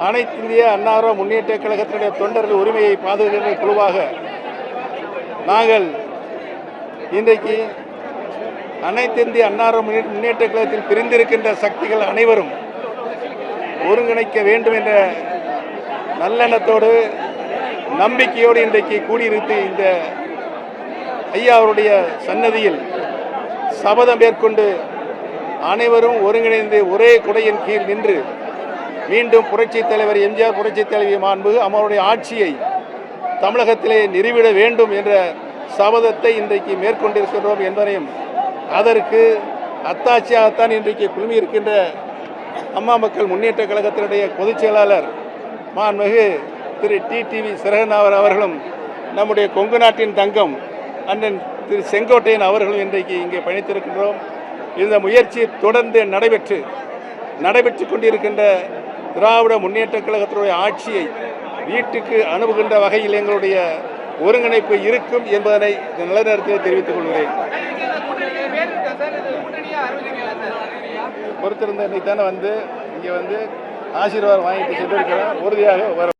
அனைத்து இந்திய அன்னார முன்னேற்ற கழகத்தினுடைய தொண்டர்கள் உரிமையை பாதுகாக்கிற குழுவாக நாங்கள் இன்றைக்கு அனைத்து இந்திய அன்னார முன்னே- முன்னேற்ற கழகத்தில் பிரிந்திருக்கின்ற சக்திகள் அனைவரும் ஒருங்கிணைக்க வேண்டும் என்ற நல்லெண்ணத்தோடு நம்பிக்கையோடு இன்றைக்கு கூடியிருந்து இந்த ஐயா அவருடைய சன்னதியில். சபதம் மேற்கொண்டு அனைவரும் ஒருங்கிணைந்து ஒரே குடையின் கீழ் நின்று மீண்டும் புரட்சித் தலைவர் எம்ஜிஆர் புரட்சித் தலைவி மாண்பு அவருடைய ஆட்சியை தமிழகத்திலே நிறுவிட வேண்டும் என்ற சபதத்தை இன்றைக்கு மேற்கொண்டிருக்கின்றோம் என்பதையும் அதற்கு அத்தாட்சியாகத்தான் இன்றைக்கு குழுமியிருக்கின்ற அம்மா மக்கள் முன்னேற்ற கழகத்தினுடைய பொதுச் செயலாளர் மாண்புமிகு திரு டிடிவி சிறகனாவர் அவர்களும் நம்முடைய கொங்கு நாட்டின் தங்கம் அண்ணன் திரு செங்கோட்டையன் அவர்களும் இன்றைக்கு இங்கே பயணித்திருக்கின்றோம் இந்த முயற்சி தொடர்ந்து நடைபெற்று நடைபெற்று கொண்டிருக்கின்ற திராவிட முன்னேற்ற கழகத்தினுடைய ஆட்சியை வீட்டுக்கு அனுப்புகின்ற வகையில் எங்களுடைய ஒருங்கிணைப்பு இருக்கும் என்பதனை இந்த நிலநேரத்தில் தெரிவித்துக் கொள்கிறேன். பொறுத்திருந்த இன்னைக்கு தானே வந்து இங்கே வந்து ஆசீர்வாதம் வாங்கிட்டு சென்றிருக்கிறேன் உறுதியாக வரும்